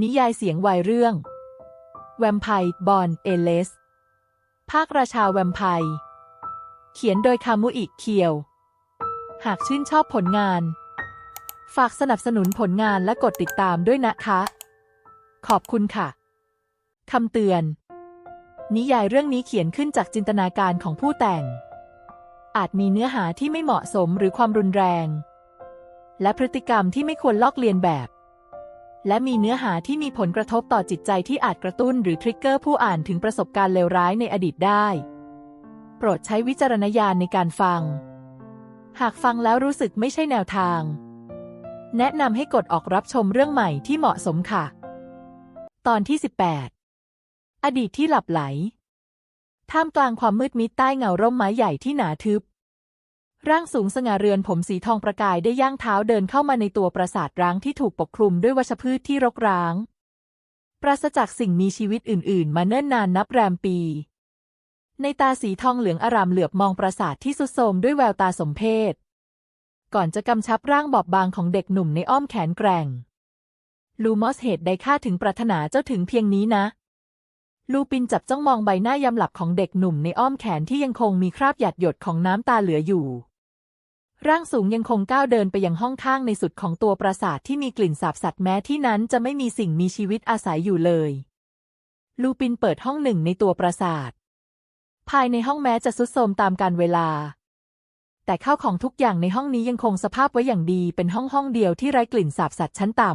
นิยายเสียงวายเรื่อง แวมไพร์บอนเอเลส ภาคราชาแวมไพร์เขียนโดยคามุอิเคียว หากชื่นชอบผลงาน ฝากสนับสนุนผลงานและกดติดตามด้วยนะคะ ขอบคุณค่ะ คำเตือน นิยายเรื่องนี้เขียนขึ้นจากจินตนาการของผู้แต่ง อาจมีเนื้อหาที่ไม่เหมาะสมหรือความรุนแรง และพฤติกรรมที่ไม่ควรลอกเลียนแบบ และมีเนื้อหาที่มีผลกระทบต่อจิตใจที่อาจกระตุ้นหรือทริกเกอร์ผู้อ่านถึงประสบการณ์เลวร้ายในอดีตได้ โปรดใช้วิจารณญาณในการฟัง หากฟังแล้วรู้สึกไม่ใช่แนวทาง แนะนำให้กดออกรับชมเรื่องใหม่ที่เหมาะสมค่ะ ตอนที่ 18 อดีตที่หลับไหล ท่ามกลางความมืดมิดใต้เงาร่มไม้ใหญ่ที่หนาทึบ ร่างสูงสง่าเรือนผมสีทองประกายได้ย่างเท้าเดินเข้ามาในตัวปราสาทร้างที่ถูกปกคลุมด้วยวัชพืชที่รกร้าง ปราศจากสิ่งมีชีวิตอื่น ๆ มาเนิ่นนานนับแรมปี ในตาสีทองเหลืองอารามเหลือบมองปราสาทที่สุดโทมด้วยแววตาสมเพชก่อนจะกำชับร่างบอบบางของเด็กหนุ่มในอ้อมแขนแกร่ง ลูมอสเหตุใดข้าถึงปรารถนาเจ้าถึงเพียงนี้นะลูปินจับจ้องมองใบหน้ายำหลับของเด็กหนุ่มในอ้อมแขนที่ยังคงมีคราบหยาดหยดของน้ำตาเหลืออยู่ ร่างสูงยังคงก้าวเดินไปยังห้องข้างในสุดของตัวปราสาทที่มีกลิ่นสาบสัตว์แม้ที่นั้นจะไม่มีสิ่งมีชีวิตอาศัยอยู่เลย ลูปินเปิดห้องหนึ่งในตัวปราสาท ภายในห้องแม้จะสุดโทมตามกาลเวลา แต่ข้าวของทุกอย่างในห้องนี้ยังคงสภาพไว้อย่างดีเป็นห้องห้องเดียวที่ไร้กลิ่นสาบสัตว์ชั้นต่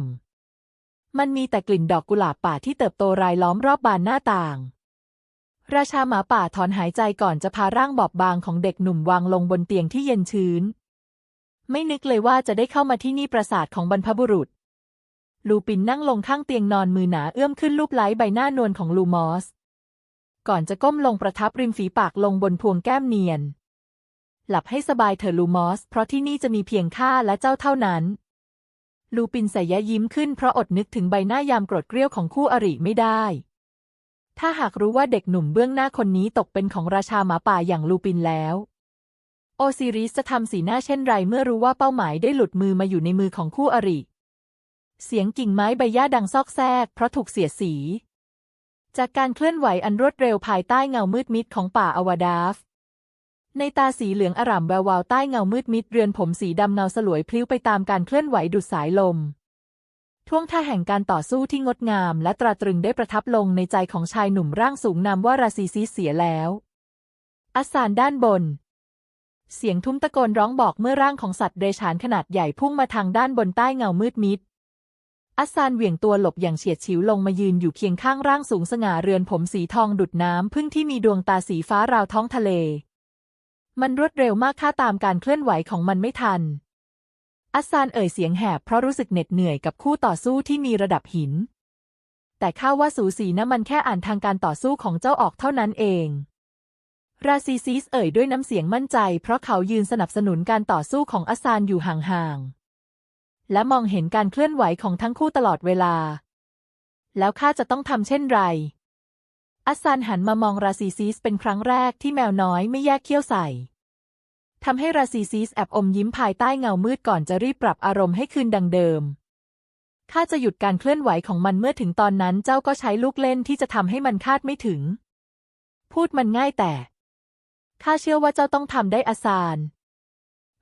ำมันมีแต่กลิ่นดอกกุหลาบป่าที่เติบโตรายล้อมรอบบานหน้าต่างราชาหมาป่าถอนหายใจก่อนจะพาร่างบอบบางของเด็กหนุ่มวางลงบนเตียงที่เย็นชื้น ไม่นึกเลยว่าจะได้เข้ามาที่นี่ปราสาทของบรรพบุรุษ ลูปินนั่งลงข้างเตียงนอนมือหนาเอื้อมขึ้นลูบไล้ใบหน้านวลของลูมอส ก่อนจะก้มลงประทับริมฝีปากลงบนพวงแก้มเนียน หลับให้สบายเถอะลูมอส เพราะที่นี่จะมีเพียงข้าและเจ้าเท่านั้น ลูปินใส่ยะยิ้มขึ้นเพราะอดนึกถึงใบหน้ายามโกรธเกรี้ยวของคู่อริไม่ได้ถ้าหากรู้ว่าเด็กหนุ่มเบื้องหน้าคนนี้ตกเป็นของราชาหมาป่าอย่างลูปินแล้ว โอซิริสจะทำสีหน้าเช่นไรเมื่อรู้ว่าเป้าหมายได้หลุดมือมาอยู่ในมือของคู่อริ เสียงกิ่งไม้ใบหญ้าดังซอกแซกเพราะถูกเสียดสี จากการเคลื่อนไหวอันรวดเร็วภายใต้เงามืดมิดของป่าอวดาฟ ในตาสีเหลืองอร่ามแวววาวใต้เงามืดมิดเรือนผมสีดำเงาสลวยพลิ้วไปตามการเคลื่อนไหวดุดสายลมท่วงท่าแห่งการต่อสู้ที่งดงาม และตราตรึงได้ประทับลงในใจของชายหนุ่มร่างสูงนามว่าราซีซิสเสียแล้ว อัสานด้านบน เสียงทุ้มตะโกนร้องบอกเมื่อร่างของสัตว์เดรัจฉานขนาดใหญ่พุ่งมาทางด้านบนใต้เงามืดมิด อัสซานเหวี่ยงตัวหลบอย่างเฉียดฉิวลงมายืนอยู่เคียงข้างร่างสูงสง่าเรือนผมสีทองดุดน้ำพึ่งที่มีดวงตาสีฟ้าราวท้องทะเล มันรวดเร็วมากค่าตามการเคลื่อนไหวของมันไม่ทัน อัสซานเอ่ยเสียงแหบเพราะรู้สึกเหน็ดเหนื่อยกับคู่ต่อสู้ที่มีระดับหิน แต่ข้าว่าสูสีนะมันแค่อ่านทางการต่อสู้ของเจ้าออกเท่านั้นเอง ราซีซิสเอ่ยด้วยน้ำเสียงมั่นใจเพราะเขายืนสนับสนุนการต่อสู้ของอัสซานอยู่ห่างๆ และมองเห็นการเคลื่อนไหวของทั้งคู่ตลอดเวลา แล้วข้าจะต้องทำเช่นไรอัสซานหันมามองราซีซิสเป็นครั้งแรกที่แมวน้อยไม่แยกเขี้ยวใส่ทำให้ราซีซิสแอบอมยิ้มภายใต้เงามืดก่อนจะรีบปรับอารมณ์ให้คืนดังเดิม ข้าจะหยุดการเคลื่อนไหวของมันเมื่อถึงตอนนั้นเจ้าก็ใช้ลูกเล่นที่จะทำให้มันคาดไม่ถึง พูดมันง่ายแต่ ข้าเชื่อว่าเจ้าต้องทำได้อาซาน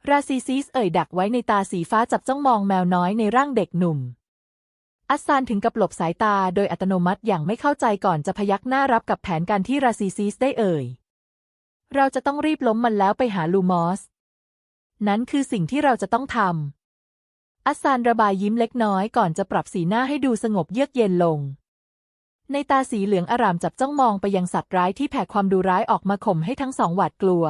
ราซีซิสเอ่ยดักไว้ในตาสีฟ้าจับจ้องมองแมวน้อยในร่างเด็กหนุ่ม อัสซานถึงกับหลบสายตาโดยอัตโนมัติอย่างไม่เข้าใจก่อนจะพยักหน้ารับกับแผนการที่ราซีซิสได้เอ่ย เราจะต้องรีบล้มมันแล้วไปหาลูมอส นั้นคือสิ่งที่เราจะต้องทำอัสซานระบายยิ้มเล็กน้อยก่อนจะปรับสีหน้าให้ดูสงบเยือกเย็นลง ในตาสีเหลืองอารามจับจ้องมองไปยังสัตว์ร้ายที่แผ่ความดูร้ายออกมาข่มให้ทั้งสองหวาดกลัว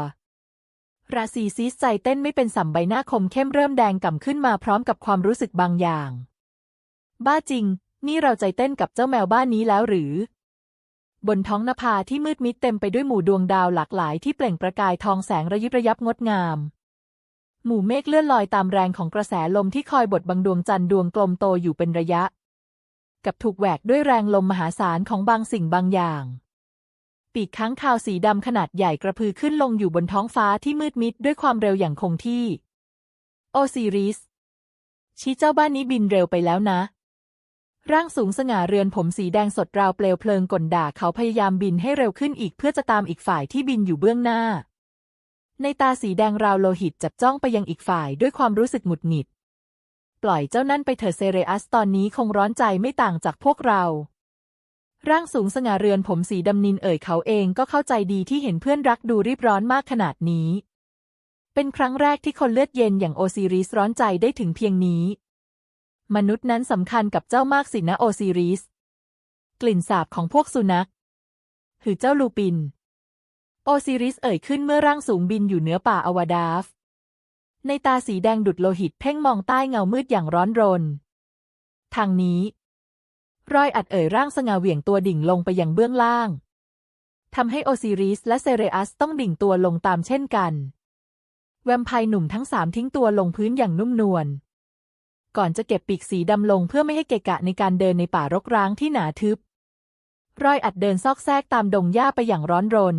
ราซีซิสใจเต้นไม่เป็นสัมใบหน้าคมเข้มเริ่มแดงก่ำขึ้นมาพร้อมกับความรู้สึกบางอย่าง บ้าจริง นี่เราใจเต้นกับเจ้าแมวบ้านนี้แล้วหรือ บนท้องนภาที่มืดมิดเต็มไปด้วยหมู่ดวงดาวหลากหลายที่เปล่งประกายทองแสงระยิบระยับงดงามหมู่เมฆเลื่อนลอยตามแรงของกระแสลมที่คอยบดบังดวงจันทร์ดวงกลมโตอยู่เป็นระยะ กับถูกแหวกด้วยแรงลมมหาศาลของบางสิ่งบางอย่าง ปีกค้างคาวสีดำขนาดใหญ่กระพือขึ้นลงอยู่บนท้องฟ้าที่มืดมิดด้วยความเร็วอย่างคงที่ โอซิริส ชี้เจ้าบ้านนี้บินเร็วไปแล้วนะ ร่างสูงสง่าเรือนผมสีแดงสดราวเปลวเพลิงกลด่าเขาพยายามบินให้เร็วขึ้นอีกเพื่อจะตามอีกฝ่ายที่บินอยู่เบื้องหน้า ในตาสีแดงราวโลหิตจับจ้องไปยังอีกฝ่ายด้วยความรู้สึกหงุดหงิด ปล่อยเจ้านั่นไปเถอะเซเรอัสตอนนี้คงร้อนใจไม่ต่างจากพวกเรา ร่างสูงสง่าเรือนผมสีดำนินเอ่ยเขาเองก็เข้าใจดีที่เห็นเพื่อนรักดูรีบร้อนมากขนาดนี้ เป็นครั้งแรกที่คนเลือดเย็นอย่างโอซิริสร้อนใจได้ถึงเพียงนี้ มนุษย์นั้นสำคัญกับเจ้ามากสินะโอซิริส กลิ่นสาบของพวกสุนัขหือเจ้าลูปิน โอซิริสเอ่ยขึ้นเมื่อร่างสูงบินอยู่เหนือป่าอวดาฟ ในตาสีแดงดุดโลหิตเพ่งมองใต้เงามืดอย่างร้อนรน ทางนี้ รอยอัดเอ่ยร่างสง่าเหวี่ยงตัวดิ่งลงไปยังเบื้องล่างทำให้โอซิริสและเซเรอัสต้องดิ่งตัวลงตามเช่นกัน แวมไพร์หนุ่มทั้งสามทิ้งตัวลงพื้นอย่างนุ่มนวล ก่อนจะเก็บปีกสีดำลงเพื่อไม่ให้เกะกะในการเดินในป่ารกร้างที่หนาทึบ รอยอัดเดินซอกแซกตามดงหญ้าไปอย่างร้อนรน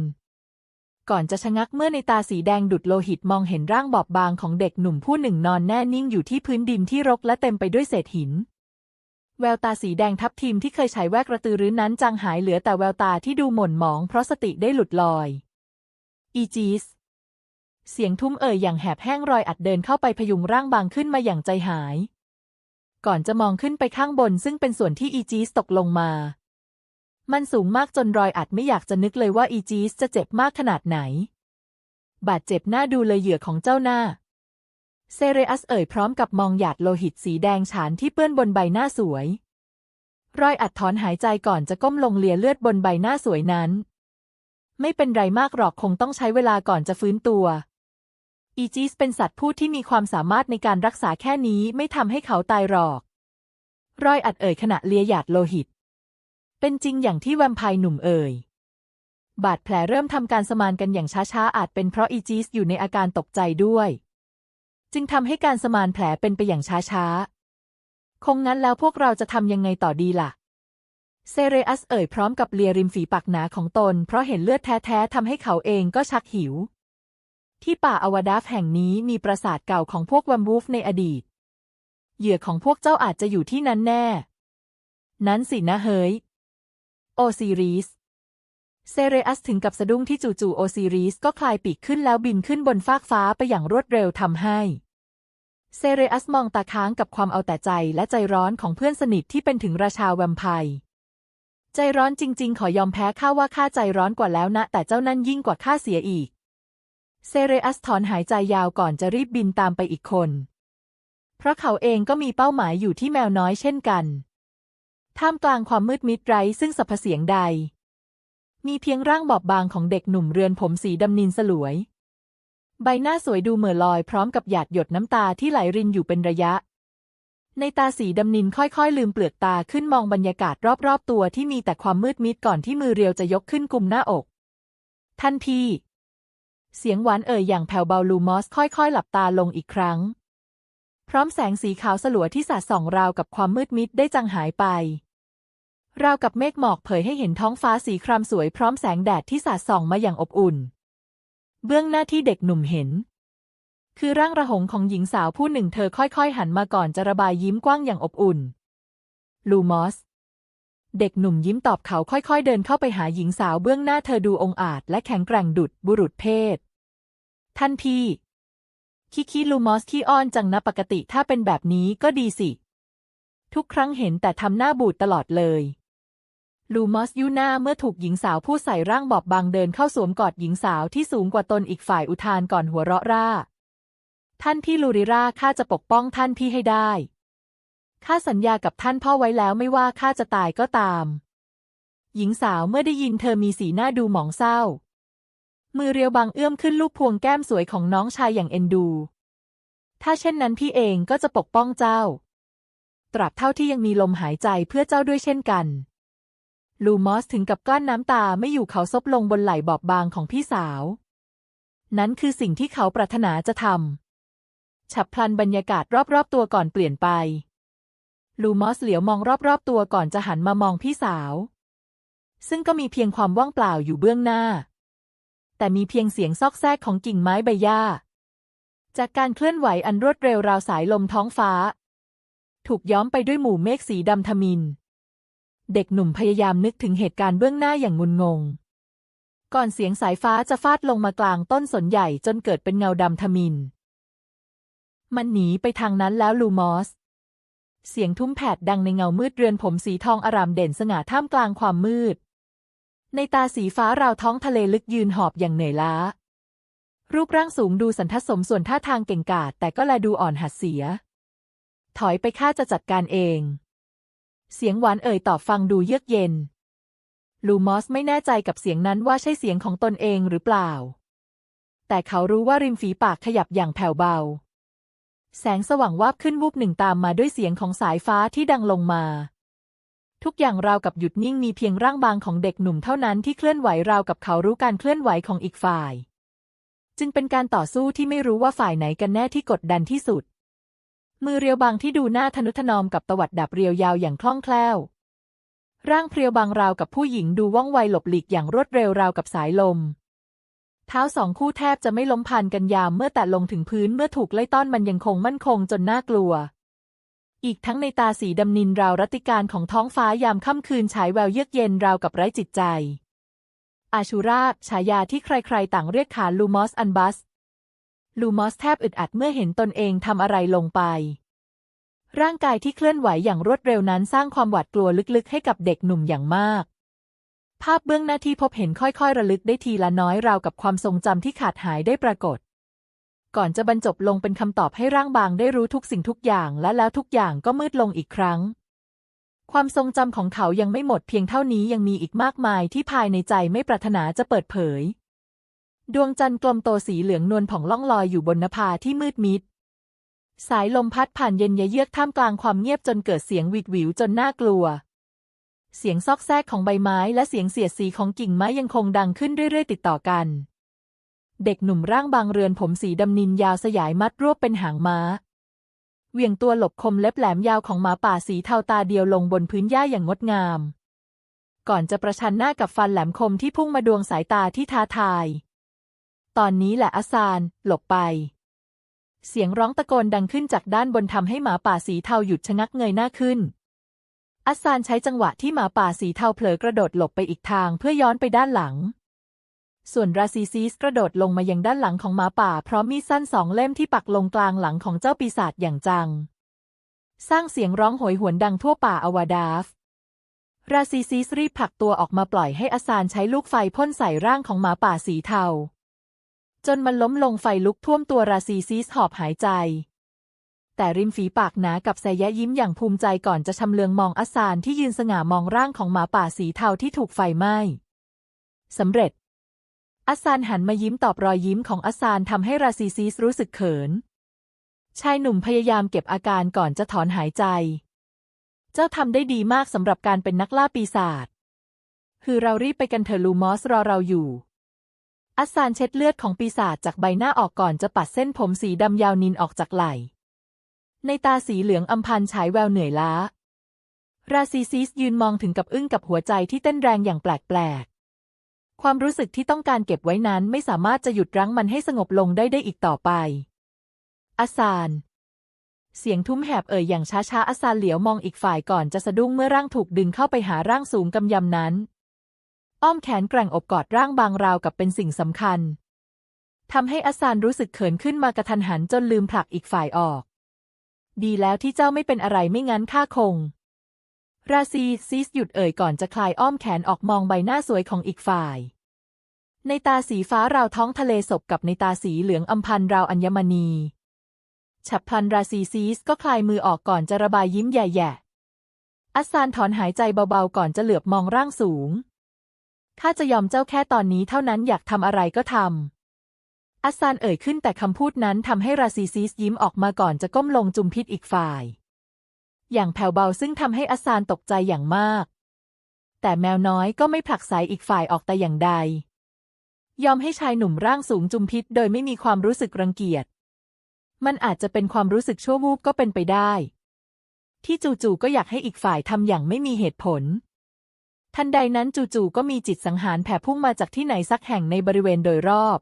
ก่อนจะชะงักเมื่อในตาสีแดงดุดโลหิตมองเห็นร่างบอบบางของเด็กหนุ่มผู้หนึ่งนอนแน่นิ่งอยู่ที่พื้นดินที่รกและเต็มไปด้วยเศษหิน แววตาสีแดงทับทิมที่เคยฉายแววกระตือรือนั้นจางหายเหลือแต่แววตาที่ดูหม่นหมองเพราะสติได้หลุดลอย อีจีส เสียงทุ่มเอ่ยอย่างแหบแห้งรอยอัดเดินเข้าไปพยุงร่างบางขึ้นมาอย่างใจหาย ก่อนจะมองขึ้นไปข้างบนซึ่งเป็นส่วนที่อีจีสตกลงมา มันสูงมากจนรอยอัดไม่อยากจะนึกเลยว่าอีจีสจะเจ็บมากขนาดไหน บาดเจ็บหน้าดูเลยเหยื่อของเจ้าหน้า เซเรอัสเอ่ยพร้อมกับมองหยาดโลหิตสีแดงฉานที่เปื้อนบนใบหน้าสวย รอยอัดถอนหายใจก่อนจะก้มลงเลียเลือดบนใบหน้าสวยนั้น ไม่เป็นไรมากหรอกคงต้องใช้เวลาก่อนจะฟื้นตัว อีจีสเป็นสัตว์ผู้ที่มีความสามารถในการรักษาแค่นี้ไม่ทำให้เขาตายหรอก รอยอัดเอ่ยขณะเลียหยาดโลหิต เป็นจริงอย่างที่แวมไพร์หนุ่มเอ่ย บาดแผลเริ่มทำการสมานกันอย่างช้าๆ อาจเป็นเพราะอีจีสอยู่ในอาการตกใจด้วย จึงทำให้การสมานแผลเป็นไปอย่างช้าๆ คงงั้นแล้วพวกเราจะทำยังไงต่อดีล่ะ เซเรอัสเอ่ยพร้อมกับเลียริมฝีปากหนาของตน เพราะเห็นเลือดแท้ๆทำให้เขาเองก็ชักหิว ที่ป่าอวดาฟแห่งนี้มีปราสาทเก่าของพวกวัมวูฟในอดีต เหยื่อของพวกเจ้าอาจจะอยู่ที่นั้นแน่ นั้นสินะเฮ้ย โอซิริสเซเรอัสถึงกับสะดุ้งที่จู่ๆโอซิริสก็คลายปีกขึ้นแล้วบินขึ้นบนฟากฟ้าไปอย่างรวดเร็วทำให้ เซเรอัสมองตาค้างกับความเอาแต่ใจและใจร้อนของเพื่อนสนิทที่เป็นถึงราชาแวมไพร์ใจร้อนจริง ๆ ขอยอมแพ้ข้าว่าข้าใจร้อนกว่าแล้วนะ แต่เจ้านั่นยิ่งกว่าข้าเสียอีก เซเรอัสถอนหายใจยาวก่อนจะรีบบินตามไปอีกคน เพราะเขาเองก็มีเป้าหมายอยู่ที่แมวน้อยเช่นกัน ท่ามกลางความมืดมิดไร้ซึ่งสรรพเสียงใด มีเพียงร่างบอบบางของเด็กหนุ่มเรือนผมสีดำนินสลวย ใบหน้าสวยดูเหม่อลอยพร้อมกับหยาดหยดน้ำตาที่ไหลรินอยู่เป็นระยะ ในตาสีดำนินค่อยๆ ลืมเปลือกตาขึ้นมองบรรยากาศรอบๆ ตัวที่มีแต่ความมืดมิดก่อนที่มือเรียวจะยกขึ้นกุมหน้าอกทันทีเสียงหวานเอ่ยอย่างแผ่วเบาลูมอสค่อยๆ หลับตาลงอีกครั้ง พร้อมแสงสีขาวสลัวที่สาดส่องราวกับความมืดมิดได้จางหายไป ราวกับเมฆหมอกเผยให้เห็นท้องฟ้าสีครามสวยพร้อมแสงแดดที่สาดส่องมาอย่างอบอุ่น เบื้องหน้าที่เด็กหนุ่มเห็น คือร่างระหงของหญิงสาวผู้หนึ่งเธอค่อยๆ หันมาก่อนจะระบายยิ้มกว้างอย่างอบอุ่น ลูมอส เด็กหนุ่มยิ้มตอบเขาค่อยๆ เดินเข้าไปหาหญิงสาวเบื้องหน้าเธอดูองอาจและแข็งแกร่งดุดบุรุษเพศทันทีคิคิลูมอสขี้อ้อนจังนะปกติถ้าเป็นแบบนี้ก็ดีสิ ทุกครั้งเห็นแต่ทำหน้าบูดตลอดเลย ลูมอสยูหน้าเมื่อถูกหญิงสาวผู้ใส่ร่างบอบบางเดินเข้าสวมกอดหญิงสาวที่สูงกว่าตนอีกฝ่ายอุทานก่อนหัวเราะร่า ท่านพี่ลูริราข้าจะปกป้องท่านพี่ให้ได้ ข้าสัญญากับท่านพ่อไว้แล้วไม่ว่าข้าจะตายก็ตาม หญิงสาวเมื่อได้ยินเธอมีสีหน้าดูหมองเศร้า มือเรียวบางเอื้อมขึ้นลูกพวงแก้มสวยของน้องชายอย่างเอ็นดู ถ้าเช่นนั้นพี่เองก็จะปกป้องเจ้า ตราบเท่าที่ยังมีลมหายใจเพื่อเจ้าด้วยเช่นกัน ลูมอสถึงกับกลั้นน้ำตาไม่อยู่เขาซบลงบนไหล่บอบบางของพี่สาว นั้นคือสิ่งที่เขาปรารถนาจะทำ ฉับพลันบรรยากาศรอบๆตัวก่อนเปลี่ยนไป ลูมอสเหลียวมองรอบๆตัวก่อนจะหันมามองพี่สาว ซึ่งก็มีเพียงความว่างเปล่าอยู่เบื้องหน้า แต่มีเพียงเสียงซอกแซกของกิ่งไม้ใบหญ้า จากการเคลื่อนไหวอันรวดเร็วราวสายลมท้องฟ้า ถูกย้อมไปด้วยหมู่เมฆสีดำทมิน เด็กหนุ่มพยายามนึกถึงเหตุการณ์เบื้องหน้าอย่างงุนงง ก่อนเสียงสายฟ้าจะฟาดลงมากลางต้นสนใหญ่จนเกิดเป็นเงาดำทมิน มันหนีไปทางนั้นแล้วลูมอส เสียงทุ้มแผดดังในเงามืดเรือนผมสีทองอารามเด่นสง่าท่ามกลางความมืด ในตาสีฟ้าราวท้องทะเลลึกยืนหอบอย่างเหนื่อยล้า รูปร่างสูงดูสันทัดสมส่วนท่าทางเก่งกาจแต่ก็แลดูอ่อนหัดเสีย ถอยไปข้าจะจัดการเอง เสียงหวานเอ่ยตอบฟังดูเยือกเย็น ลูมอสไม่แน่ใจกับเสียงนั้นว่าใช่เสียงของตนเองหรือเปล่า แต่เขารู้ว่าริมฝีปากขยับอย่างแผ่วเบา แสงสว่างวาบขึ้นวูบหนึ่งตามมาด้วยเสียงของสายฟ้าที่ดังลงมา ทุกอย่างราวกับหยุดนิ่งมีเพียงร่างบางของเด็กหนุ่มเท่านั้นที่เคลื่อนไหวราวกับเขารู้การเคลื่อนไหวของอีกฝ่าย จึงเป็นการต่อสู้ที่ไม่รู้ว่าฝ่ายไหนกันแน่ที่กดดันที่สุด มือเรียวบางที่ดูหน้าทนุถนอมกับตวัดดับเรียวยาวอย่างคล่องแคล่ว ร่างเพรียวบางราวกับผู้หญิงดูว่องไวหลบหลีกอย่างรวดเร็วราวกับสายลม เท้าสองคู่แทบจะไม่ล้มพันกันยามเมื่อแต่ลงถึงพื้นเมื่อถูกไล่ต้อนมันยังคงมั่นคงจนน่ากลัว อีกทั้งในตาสีดำนินราวรัติการของท้องฟ้ายามค่ำคืนฉายแววเยือกเย็นราวกับไร้จิตใจอาชูรา ฉายาที่ใครๆ ต่างเรียกขานลูมอสอันบัส ลูมอสแทบอึดอัดเมื่อเห็นตนเองทำอะไรลงไป ร่างกายที่เคลื่อนไหวอย่างรวดเร็วนั้นสร้างความหวาดกลัวลึกๆ ให้กับเด็กหนุ่มอย่างมาก ภาพเบื้องหน้าที่พบเห็นค่อยๆ ระลึกได้ทีละน้อยราวกับความทรงจำที่ขาดหายได้ปรากฏ ก่อนจะบรรจบลงเป็นคำตอบให้ร่างบางได้รู้ทุกสิ่งทุกอย่างและแล้วทุกอย่างก็มืดลงอีกครั้ง ความทรงจำของเขายังไม่หมดเพียงเท่านี้ยังมีอีกมากมายที่ภายในใจไม่ปรารถนาจะเปิดเผย ดวงจันทร์กลมโตสีเหลืองนวลผ่องล่องลอยอยู่บนนภาที่มืดมิด สายลมพัดผ่านเย็นเยือกท่ามกลางความเงียบจนเกิดเสียงหวิดหวิวจนน่ากลัว เสียงซอกแซกของใบไม้และเสียงเสียดสีของกิ่งไม้ยังคงดังขึ้นเรื่อยๆ ติดต่อกัน เด็กหนุ่มร่างบางเรือนผมสีดำนินยาวสยายมัดรวบเป็นหางม้าเหวี่ยงตัวหลบคมเล็บแหลมยาวของหมาป่าสีเทาตาเดียวลงบนพื้นหญ้าอย่างงดงาม ก่อนจะประชันหน้ากับฟันแหลมคมที่พุ่งมาดวงสายตาที่ท้าทาย ตอนนี้แหละอาซาน หลบไป เสียงร้องตะโกนดังขึ้นจากด้านบนทำให้หมาป่าสีเทาหยุดชะงักเงยหน้าขึ้นอัสซานใช้จังหวะที่หมาป่าสีเทาเผลอกระโดดหลบไปอีกทางเพื่อย้อนไปด้านหลัง ส่วนราซีซีสกระโดดลงมายังด้านหลังของหมาป่า พร้อมมีดสั้นสองเล่มที่ปักลงกลางหลังของเจ้าปีศาจอย่างจัง สร้างเสียงร้องโหยหวนดังทั่วป่าอวาดาฟ ราซีซีสรีบผลักตัวออกมาปล่อยให้อาซานใช้ลูกไฟพ่นใส่ร่างของหมาป่าสีเทา จนมันล้มลงไฟลุกท่วมตัวราซีซีสหอบหายใจ แต่ริมฝีปากหนากับแซยะยิ้มอย่างภูมิใจก่อนจะชำเลืองมองอาซานที่ยืนสง่ามองร่างของหมาป่าสีเทาที่ถูกไฟไหม้สำเร็จอาซานหันมายิ้มตอบรอยยิ้มของอาซานทำให้ราซีซีสรู้สึกเขิน ชายหนุ่มพยายามเก็บอาการก่อนจะถอนหายใจ เจ้าทำได้ดีมากสำหรับการเป็นนักล่าปีศาจคือเรารีบไปกันเถอะลูมอสรอเราอยู่ อัสซานเช็ดเลือดของปีศาจจากใบหน้าออกก่อนจะปัดเส้นผมสีดำยาวนินออกจากไหล่ในตาสีเหลืองอำพันฉายแววเหนื่อยล้า ราซีซิสยืนมองถึงกับอึ้งกับหัวใจที่เต้นแรงอย่างแปลกๆ ความรู้สึกที่ต้องการเก็บไว้นั้นไม่สามารถจะหยุดรั้งมันให้สงบลงได้ได้อีกต่อไปอัสซาน เสียงทุ้มแหบเอ่ยอย่างช้าๆอัสซานเหลียวมองอีกฝ่ายก่อนจะสะดุ้งเมื่อร่างถูกดึงเข้าไปหาร่างสูงกำยำนั้น อ้อมแขนแกร่งอบกอดร่างบางราวกับเป็นสิ่งสำคัญทำให้อสซานรู้สึกเขินขึ้นมากระทันหันจนลืมผลักอีกฝ่ายออก ดีแล้วที่เจ้าไม่เป็นอะไรไม่งั้นข้าคง ราซีซีสหยุดเอ่ยก่อนจะคลายอ้อมแขนออกมองใบหน้าสวยของอีกฝ่าย ในตาสีฟ้าราวท้องทะเลศบกับในตาสีเหลืองอำพันราวอัญมณี ฉับพลันราซีซีสก็คลายมือออกก่อนจะระบายยิ้มแย่ๆอัสซานถอนหายใจเบาๆก่อนจะเหลือบมองร่างสูง ข้าจะยอมเจ้าแค่ตอนนี้เท่านั้นอยากทำอะไรก็ทำอัสซานเอ่ยขึ้นแต่คำพูดนั้นทำให้ราซีซีสยิ้มออกมาก่อนจะก้มลงจุมพิษอีกฝ่าย อย่างแผ่วเบาซึ่งทำให้อัสซานตกใจอย่างมาก แต่แมวน้อยก็ไม่ผลักไสอีกฝ่ายออกแต่อย่างใด ยอมให้ชายหนุ่มร่างสูงจุมพิษโดยไม่มีความรู้สึกรังเกียจ มันอาจจะเป็นความรู้สึกชั่ววูบก็เป็นไปได้ ที่จู่ๆก็อยากให้อีกฝ่ายทำอย่างไม่มีเหตุผล ทันใดนั้นจู่ๆก็มีจิตสังหารแผ่พุ่งมาจากที่ไหนสักแห่งในบริเวณโดยรอบ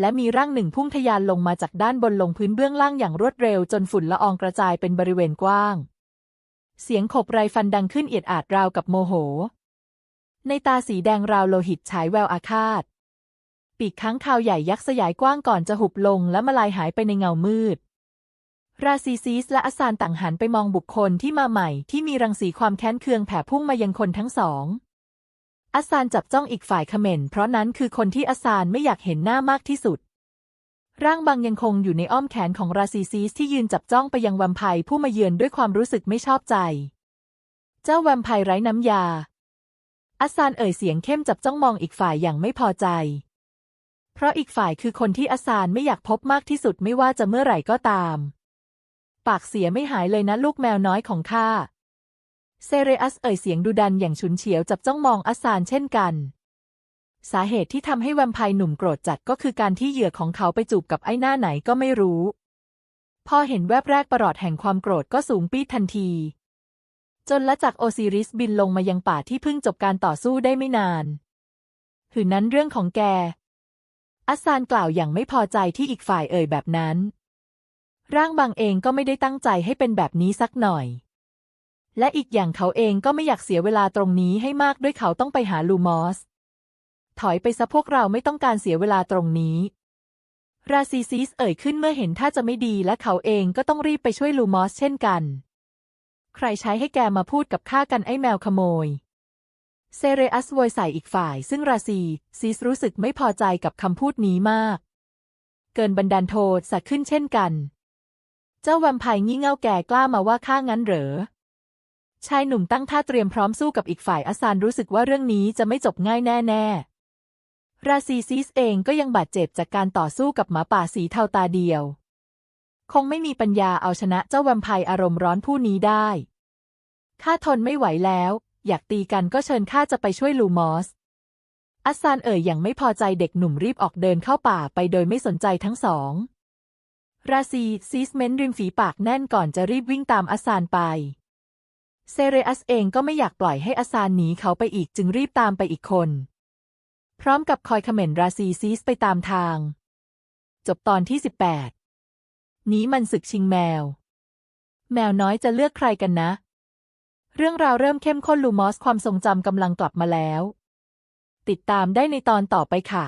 และมีร่างหนึ่งพุ่งทะยานลงมาจากด้านบนลงพื้นเบื้องล่างอย่างรวดเร็วจนฝุ่นละอองกระจายเป็นบริเวณกว้าง เสียงขบไรฟันดังขึ้นเอียดอาดราวกับโมโห ในตาสีแดงราวโลหิตฉายแววอาฆาต ปีกค้างคาวใหญ่ยักษ์สยายกว้างก่อนจะหุบลงและมาลายหายไปในเงามืด ราซีซีสและอัสซานต่างหันไปมองบุคคลที่มาใหม่ที่มีรังสีความแค้นเคืองแผ่พุ่งมายังคนทั้งสองอัสซานจับจ้องอีกฝ่ายเขม่นเพราะนั้นคือคนที่อัสซานไม่อยากเห็นหน้ามากที่สุด ร่างบางยังคงอยู่ในอ้อมแขนของราซีซีสที่ยืนจับจ้องไปยังแวมไพร์ผู้มาเยือนด้วยความรู้สึกไม่ชอบใจ เจ้าแวมไพร์ไร้น้ำยาอัสซานเอ่ยเสียงเข้มจับจ้องมองอีกฝ่ายอย่างไม่พอใจ เพราะอีกฝ่ายคือคนที่อัสซานไม่อยากพบมากที่สุดไม่ว่าจะเมื่อไหร่ก็ตาม ปากเสียไม่หายเลยนะลูกแมวน้อยของข้า เซเรอัสเอ่ยเสียงดุดันอย่างฉุนเฉียวจับจ้องมองอัสซานเช่นกัน สาเหตุที่ทำให้แวมไพร์หนุ่มโกรธจัดก็คือการที่เหยื่อของเขาไปจูบกับไอ้หน้าไหนก็ไม่รู้ พอเห็นแวบแรกประหลอดแห่งความโกรธก็สูงปี๊ดทันที จนละจากโอซิริสบินลงมายังป่าที่เพิ่งจบการต่อสู้ได้ไม่นานหืนนั้นเรื่องของแกอัสซานกล่าวอย่างไม่พอใจที่อีกฝ่ายเอ่ยแบบนั้น ร่างบางเองก็ไม่ได้ตั้งใจให้เป็นแบบนี้สักหน่อย และอีกอย่างเขาเองก็ไม่อยากเสียเวลาตรงนี้ให้มากด้วยเขาต้องไปหาลูมอส ถอยไปซะพวกเราไม่ต้องการเสียเวลาตรงนี้ ราซีซีสเอ่ยขึ้นเมื่อเห็นท่าจะไม่ดีและเขาเองก็ต้องรีบไปช่วยลูมอสเช่นกัน ใครใช้ให้แกมาพูดกับข้ากันไอ้แมวขโมย เซเรอัสโวยใส่อีกฝ่าย ซึ่งราซีซีสรู้สึกไม่พอใจกับคำพูดนี้มาก เกินบันดาลโทษะขึ้นเช่นกัน เจ้าแวมไพร์งี่เง่าแก่กล้ามาว่าข้างั้นเหรอ ชายหนุ่มตั้งท่าเตรียมพร้อมสู้กับอีกฝ่ายอาซานรู้สึกว่าเรื่องนี้จะไม่จบง่ายแน่ๆ ราซีซีสเองก็ยังบาดเจ็บจากการต่อสู้กับหมาป่าสีเทาตาเดียว คงไม่มีปัญญาเอาชนะเจ้าแวมไพร์อารมณ์ร้อนผู้นี้ได้ ข้าทนไม่ไหวแล้ว อยากตีกันก็เชิญข้าจะไปช่วยลูมอสอัสซานเอ่ยอย่างไม่พอใจเด็กหนุ่มรีบออกเดินเข้าป่าไปโดยไม่สนใจทั้งสอง ราซีซีสเม้นริมฝีปากแน่นก่อนจะรีบวิ่งตามอัสซานไป เซเรอัสเองก็ไม่อยากปล่อยให้อัสซานหนีเขาไปอีกจึงรีบตามไปอีกคน พร้อมกับคอยเขม่นราซีซีสไปตามทาง จบตอนที่ 18 นี้มันศึกชิงแมว แมวน้อยจะเลือกใครกันนะ เรื่องราวเริ่มเข้มข้นลูมอสความทรงจำกำลังกลับมาแล้ว ติดตามได้ในตอนต่อไปค่ะ